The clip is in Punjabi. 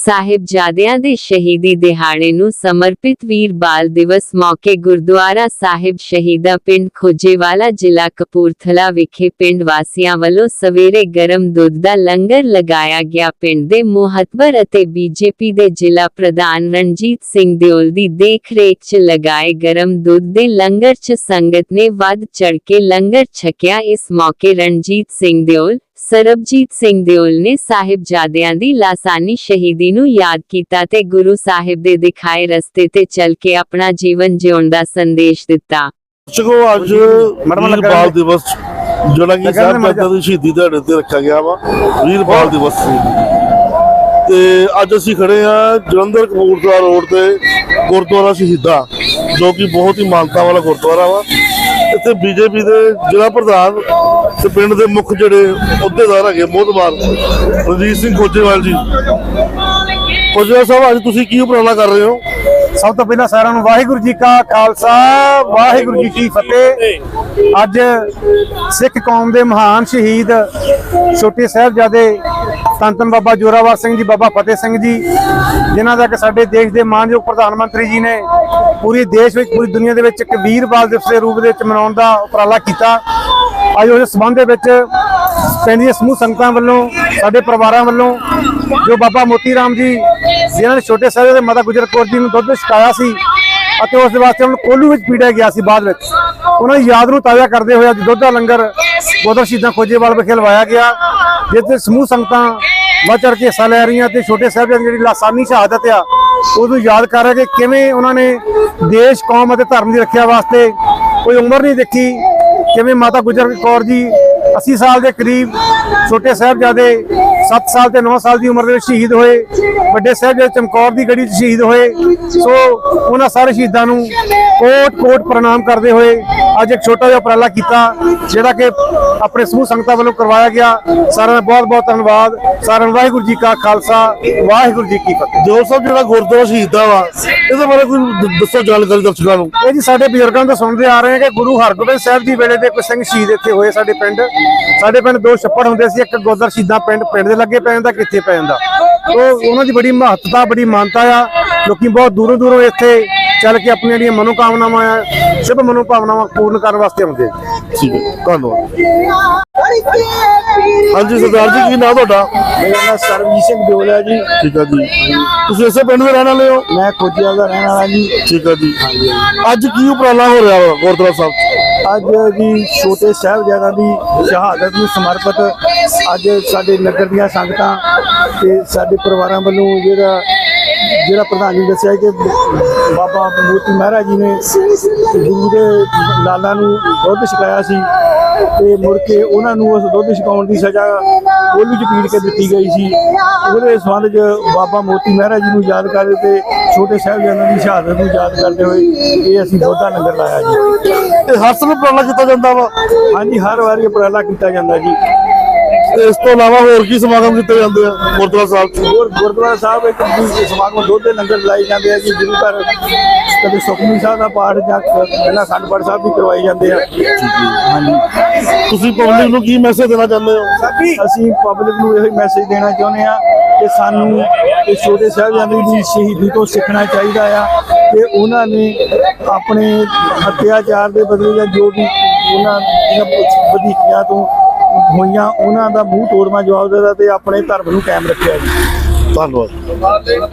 ਸਾਹਿਬਜ਼ਾਦਿਆਂ ਦੇ ਸ਼ਹੀਦੀ ਦਿਹਾੜੇ ਨੂੰ ਸਮਰਪਿਤ ਵੀਰ ਬਾਲ ਦਿਵਸ ਮੌਕੇ ਗੁਰਦੁਆਰਾ ਸਾਹਿਬ ਸ਼ਹੀਦਾ ਪਿੰਡ ਖੋਜੇਵਾਲਾ ਜ਼ਿਲ੍ਹਾ ਕਪੂਰਥਲਾ ਵਿਖੇ ਪਿੰਡ ਵਾਸੀਆਂ ਵੱਲੋਂ ਸਵੇਰੇ ਗਰਮ ਦੁੱਧ ਦਾ ਲੰਗਰ ਲਗਾਇਆ ਗਿਆ। ਪਿੰਡ ਦੇ ਮੁਹੱਤਵਰ ਅਤੇ ਬੀਜੇਪੀ ਦੇ ਜ਼ਿਲ੍ਹਾ ਪ੍ਰਧਾਨ ਰਣਜੀਤ ਸਿੰਘ ਦਿਓਲ ਦੀ ਦੇਖ-ਰੇਖ 'ਚ ਲਗਾਏ ਗਰਮ ਦੁੱਧ ਦੇ ਲੰਗਰ 'ਚ ਸੰਗਤ ਨੇ ਵੱਧ ਚੜ ਕੇ ਲੰਗਰ ਛਕਿਆ। ਇਸ ਮੌਕੇ ਰਣਜੀਤ ਸਿੰਘ ਦਿਓਲ ਸਰਬਜੀਤ ਸਿੰਘ ਦਿਓਲ ਨੇ ਸਾਹਿਬਜ਼ਾਦਿਆਂ ਦੀ ਲਾਸਾਨੀ ਸ਼ਹੀਦੀ ਨੂੰ ਯਾਦ ਕੀਤਾ ਤੇ ਗੁਰੂ ਸਾਹਿਬ ਦੇ ਦਿਖਾਏ ਰਸਤੇ ਤੇ ਚੱਲ ਕੇ ਆਪਣਾ ਜੀਵਨ ਜਿਉਣ ਦਾ ਸੰਦੇਸ਼ ਦਿੱਤਾ ਚਕੋ ਅੱਜ ਵੀਰ ਬਾਲ। ਦਿਵਸ ਜਿਹੜਾ ਕਿ ਲੱਗਾ ਨੇ ਸਾਹਿਬ ਮਰਜ਼ਾ। ਦੀ ਸ਼ਹੀਦੀ ਦਿਹਾੜੇ ਤੇ ਰੱਖਿਆ ਗਿਆ ਵਾ ਵੀਰ ਬਾਲ ਦਿਵਸ ਤੇ ਅੱਜ ਅਸੀਂ ਖੜੇ ਆ ਜਲੰਧਰ ਕਪੂਰਥਲਾ ਰੋਡ ਤੇ ਗੁਰਦੁਆਰਾ ਸ਼ਹੀਦਾ ਜੋ ਕਿ ਬਹੁਤ ਹੀ ਮਾਨਤਾ ਵਾਲਾ ਗੁਰਦੁਆਰਾ ਵਾ ਇੱਥੇ ਬੀਜੇਪੀ ਦੇ ਜ਼ਿਲ੍ਹਾ ਪ੍ਰਧਾਨ ਤੇ ਪਿੰਡ ਦੇ ਮੁੱਖ ਜਿਹੜੇ ਅਹੁਦੇਦਾਰ ਹੈਗੇ, ਮੋਹਤਬਾਰ, ਰਣਜੀਤ ਸਿੰਘ ਖੋਜੇਵਾਲ ਜੀ। ਖੋਜੇਵਾਲ ਸਾਹਿਬ, ਅੱਜ ਤੁਸੀਂ ਕੀ ਉਪਰਾਲਾ ਕਰ ਰਹੇ ਹੋ? ਸਭ ਤੋਂ ਪਹਿਲਾਂ ਸਾਰਿਆਂ ਨੂੰ ਵਾਹਿਗੁਰੂ ਜੀ ਕਾ ਖਾਲਸਾ, ਵਾਹਿਗੁਰੂ ਜੀ ਕੀ ਫਤਿਹ। ਅੱਜ ਸਿੱਖ ਕੌਮ ਦੇ ਮਹਾਨ ਸ਼ਹੀਦ ਛੋਟੇ ਸਾਹਿਬਜ਼ਾਦੇ ਧੰਨ ਬਾਬਾ ਜੋਰਾਵਰ ਸਿੰਘ ਜੀ, ਬਾਬਾ ਫਤਿਹ ਸਿੰਘ ਜੀ, ਜਿਨ੍ਹਾਂ ਦਾ ਕਿ ਸਾਡੇ ਦੇਸ਼ ਦੇ ਮਾਨਯੋਗ ਪ੍ਰਧਾਨ ਮੰਤਰੀ ਜੀ ਨੇ ਪੂਰੇ ਦੇਸ਼ ਵਿੱਚ, ਪੂਰੀ ਦੁਨੀਆ ਦੇ ਵਿੱਚ ਇੱਕ ਵੀਰ ਬਾਲ ਦਿਵਸ ਦੇ ਰੂਪ ਦੇ ਵਿੱਚ ਮਨਾਉਣ ਦਾ ਉਪਰਾਲਾ ਕੀਤਾ। ਅੱਜ ਉਸ ਸਬੰਧ ਦੇ ਵਿੱਚ ਪਿੰਡ ਦੀਆਂ ਸਮੂਹ ਸੰਗਤਾਂ ਵੱਲੋਂ, ਸਾਡੇ ਪਰਿਵਾਰਾਂ ਵੱਲੋਂ, ਜੋ ਬਾਬਾ ਮੋਤੀ ਰਾਮ ਜੀ, ਜਿਨ੍ਹਾਂ ਨੇ ਛੋਟੇ ਸਾਹਿਬ ਦੇ ਮਾਤਾ ਗੁਜਰ ਕੌਰ ਜੀ ਨੂੰ ਦੁੱਧ ਛਕਾਇਆ ਸੀ ਅਤੇ ਉਸ ਦੇ ਵਾਸਤੇ ਉਹਨਾਂ ਕੋਲੂ ਵਿੱਚ ਪੀੜਿਆ ਗਿਆ ਸੀ ਬਾਅਦ ਵਿੱਚ। ਉਹਨਾਂ ਦੀ ਯਾਦ ਨੂੰ ਤਾਜ਼ਾ ਕਰਦੇ ਹੋਏ ਅੱਜ ਦੁੱਧ ਦਾ ਲੰਗਰ ਗੋਦਰ ਸ਼ਹੀਦਾਂ ਖੋਜੇਵਾਲ ਵਿਖੇ ਲਵਾਇਆ ਗਿਆ, ਜਿੱਥੇ ਸਮੂਹ ਸੰਗਤਾਂ ਵੱਧ ਚੜ ਕੇ ਹਿੱਸਾ ਲੈ ਰਹੀਆਂ ਤੇ ਛੋਟੇ ਸਾਹਿਬ ਜਿਹੜੀ ਲਾਸਾਨੀ ਸ਼ਹਾਦਤ ਆ, ਉਹਨੂੰ ਯਾਦ ਕਰ ਰਹੇ ਕਿ ਕਿਵੇਂ ਉਹਨਾਂ ਨੇ ਦੇਸ਼, ਕੌਮ ਅਤੇ ਧਰਮ ਦੀ ਰੱਖਿਆ ਵਾਸਤੇ ਕੋਈ ਉਮਰ ਨਹੀਂ ਦੇਖੀ, ਕਿਵੇਂ ਮਾਤਾ ਗੁਜਰ ਕੌਰ ਜੀ 80 ਸਾਲ ਦੇ ਕਰੀਬ ਛੋਟੇ ਸਾਹਿਬਜ਼ਾਦੇ 7 ਸਾਲ ਤੇ 9 ਸਾਲ ਦੀ ਉਮਰ ਦੇ ਵਿੱਚ ਸ਼ਹੀਦ ਹੋਏ, ਵੱਡੇ ਸਾਹਿਬਜ਼ਾਦੇ ਚਮਕੌਰ ਦੀ ਗੜੀ 'ਚ ਸ਼ਹੀਦ ਹੋਏ, ਸੋ ਉਹਨਾਂ ਸਾਰੇ ਸ਼ਹੀਦਾਂ ਨੂੰ ਕੋਟ ਕੋਟ ਪ੍ਰਣਾਮ ਕਰਦੇ ਹੋਏ ਅੱਜ ਇੱਕ ਛੋਟਾ ਜਿਹਾ ਉਪਰਾਲਾ ਕੀਤਾ ਜਿਹੜਾ ਕਿ ਆਪਣੇ ਸਮੂਹ ਸੰਗਤਾਂ ਵੱਲੋਂ ਕਰਵਾਇਆ ਗਿਆ। ਸਾਰਿਆਂ ਦਾ ਬਹੁਤ ਬਹੁਤ ਧੰਨਵਾਦ। ਸਾਰਿਆਂ ਨੂੰ ਵਾਹਿਗੁਰੂ ਜੀ ਕਾ ਖਾਲਸਾ ਵਾਹਿਗੁਰੂ ਜੀ ਕੀ ਫਤਿਹ। ਜੋ ਸਾਹਿਬ ਜਿਹੜਾ ਗੁਰਦੁਆਰਾ ਸ਼ਹੀਦਾ ਵਾ ਇਹਦੇ ਬਾਰੇ ਕੋਈ ਦੱਸੋ ਜਾਣਕਾਰੀ ਦਰਸ਼ਕਾਂ ਨੂੰ। ਇਹ ਜੀ ਸਾਡੇ ਬਜ਼ੁਰਗਾਂ ਤੋਂ ਸੁਣਦੇ ਆ ਰਹੇ ਹਾਂ ਕਿ ਗੁਰੂ ਹਰਗੋਬਿੰਦ ਸਾਹਿਬ ਜੀ ਵੇਲੇ ਦੇ ਕੋਈ ਸਿੰਘ ਸ਼ਹੀਦ ਇੱਥੇ ਹੋਏ ਸਾਡੇ ਪਿੰਡ। ਸਾਡੇ ਪਿੰਡ ਦੋ ਛੱਪੜ ਹੁੰਦੇ ਸੀ ਇੱਕ ਗੋਦਰ ਸ਼ਹੀਦਾਂ ਪਿੰਡ ਪਿੰਡ ਦੇ ਲੱਗੇ ਪੈ ਜਾਂਦਾ ਕਿੱਥੇ ਪੈ ਜਾਂਦਾ। ਉਹ ਉਹਨਾਂ ਦੀ ਬੜੀ ਮਹੱਤਤਾ ਬੜੀ ਮਾਨਤਾ ਆ। ਲੋਕੀ ਬਹੁਤ ਦੂਰੋਂ ਦੂਰੋਂ ਇੱਥੇ ਚੱਲ ਕੇ ਆਪਣੀਆਂ ਜਿਹੜੀਆਂ ਮਨੋਕਾਮਨਾਵਾਂ ਆ ਸ਼ੁਭ ਮਨੋਕਾਮਨਾਵਾਂ ਪੂਰਨ ਕਰਨ ਵਾਸਤੇ ਆਉਂਦੇ ਆ ਠੀਕ ਹੈ। ਧੰਨਵਾਦ। ਹਾਂਜੀ ਸਰਦਾਰ ਜੀ ਕੀ ਨਾਮ ਤੁਹਾਡਾ? ਮੇਰਾ ਨਾਮ ਸਰਬਜੀਤ ਸਿੰਘ ਦਿਓਲ ਹੈ ਜੀ। ਠੀਕ ਹੈ ਜੀ। ਤੁਸੀਂ ਇਸੇ ਪਿੰਡ ਦੇ ਰਹਿਣ ਵਾਲੇ ਹੋ? ਮੈਂ ਖੋਜੀਵਾਲ ਦਾ ਰਹਿਣ ਵਾਲਾ ਜੀ। ਠੀਕ ਹੈ ਜੀ। ਅੱਜ ਕੀ ਉਪਰਾਲਾ ਹੋ ਰਿਹਾ ਵਾ ਗੁਰਦੁਆਰਾ ਸਾਹਿਬ? ਅੱਜ ਦੀ ਛੋਟੇ ਸਾਹਿਬਜ਼ਾਦਿਆਂ ਦੀ ਸ਼ਹਾਦਤ ਨੂੰ ਸਮਰਪਿਤ ਅੱਜ ਸਾਡੇ ਨਗਰ ਦੀਆਂ ਸੰਗਤਾਂ ਤੇ ਸਾਡੇ ਪਰਿਵਾਰਾਂ ਵੱਲੋਂ ਜਿਹੜਾ ਜਿਹੜਾ ਪ੍ਰਧਾਨ ਜੀ ਦੱਸਿਆ ਕਿ ਬਾਬਾ ਮੋਤੀ ਮਹਾਰਾਜ ਜੀ ਨੇ ਗੁਰੂ ਦੇ ਲਾਲਾਂ ਨੂੰ ਦੁੱਧ ਛਕਾਇਆ ਸੀ ਤੇ ਮੁੜ ਕੇ ਉਹਨਾਂ ਨੂੰ ਉਸ ਦੁੱਧ ਛਕਾਉਣ ਦੀ ਸਜ਼ਾ ਕੋਲੂ ਚ ਪੀੜ ਕੇ ਦਿੱਤੀ ਗਈ ਸੀ। ਉਹਦੇ ਸੰਬੰਧ 'ਚ ਬਾਬਾ ਮੋਤੀ ਮਹਾਰਾਜ ਜੀ ਨੂੰ ਯਾਦ ਕਰਦੇ ਤੇ ਛੋਟੇ ਸਾਹਿਬਜ਼ਾਦਿਆਂ ਦੀ ਸ਼ਹਾਦਤ ਨੂੰ ਯਾਦ ਕਰਦੇ ਹੋਏ ਇਹ ਅਸੀਂ ਦੁੱਧ ਦਾ ਲੰਗਰ ਲਾਇਆ ਜੀ। ਇਹ ਹਰ ਸਾਲ ਉਪਰਾਲਾ ਕੀਤਾ ਜਾਂਦਾ ਵਾ? ਹਾਂਜੀ ਹਰ ਵਾਰੀ ਉਪਰਾਲਾ ਕੀਤਾ ਜਾਂਦਾ ਜੀ। ਤੇ ਇਸ ਤੋਂ ਇਲਾਵਾ ਹੋਰ ਕੀ ਸਮਾਗਮ ਕੀਤੇ ਜਾਂਦੇ ਆ ਗੁਰਦੁਆਰਾ ਸਾਹਿਬ 'ਚ? ਹੋਰ ਗੁਰਦੁਆਰਾ ਸਾਹਿਬ ਇੱਕ ਦੂਜੇ ਸਮਾਗਮ ਦੁੱਧ ਦੇ ਲੰਗਰ ਲਾਏ ਜਾਂਦੇ ਆ ਜੀ ਗੁਰੂ ਘਰ ਕਦੇ ਸੁਖਮਨੀ ਸਾਹਿਬ ਦਾ ਪਾਠ ਜਾਂ ਪਹਿਲਾਂ ਅਖੰਡ ਪਾਠ ਸਾਹਿਬ ਵੀ ਕਰਵਾਏ ਜਾਂਦੇ ਆ। ਹਾਂਜੀ। ਤੁਸੀਂ ਪਬਲਿਕ ਨੂੰ ਕੀ ਮੈਸੇਜ ਦੇਣਾ ਚਾਹੁੰਦੇ ਹੋ? ਅਸੀਂ ਪਬਲਿਕ ਨੂੰ ਇਹ ਮੈਸੇਜ ਦੇਣਾ ਚਾਹੁੰਦੇ ਆ ਕਿ ਸਾਨੂੰ ਇਹ ਛੋਟੇ ਸਾਹਿਬਜ਼ਾਦੇ ਦੀ ਸ਼ਹੀਦੀ ਤੋਂ ਸਿੱਖਣਾ ਚਾਹੀਦਾ ਆ ਕਿ ਉਹਨਾਂ ਨੇ ਆਪਣੇ ਅਤਿਆਚਾਰ ਦੇ ਬਦਲੇ ਜਾਂ ਜੋ ਵੀ ਉਹਨਾਂ ਦੀਆਂ ਵਧੀਕੀਆਂ ਤੋਂ ਹੋਈਆਂ, ਉਹਨਾਂ ਦਾ ਮੂੰਹ ਤੋੜਵਾ ਜਵਾਬ ਦਿੱਤਾ ਤੇ ਆਪਣੇ ਧਰਮ ਨੂੰ ਕਾਇਮ ਰੱਖਿਆ ਜੀ। ਧੰਨਵਾਦ।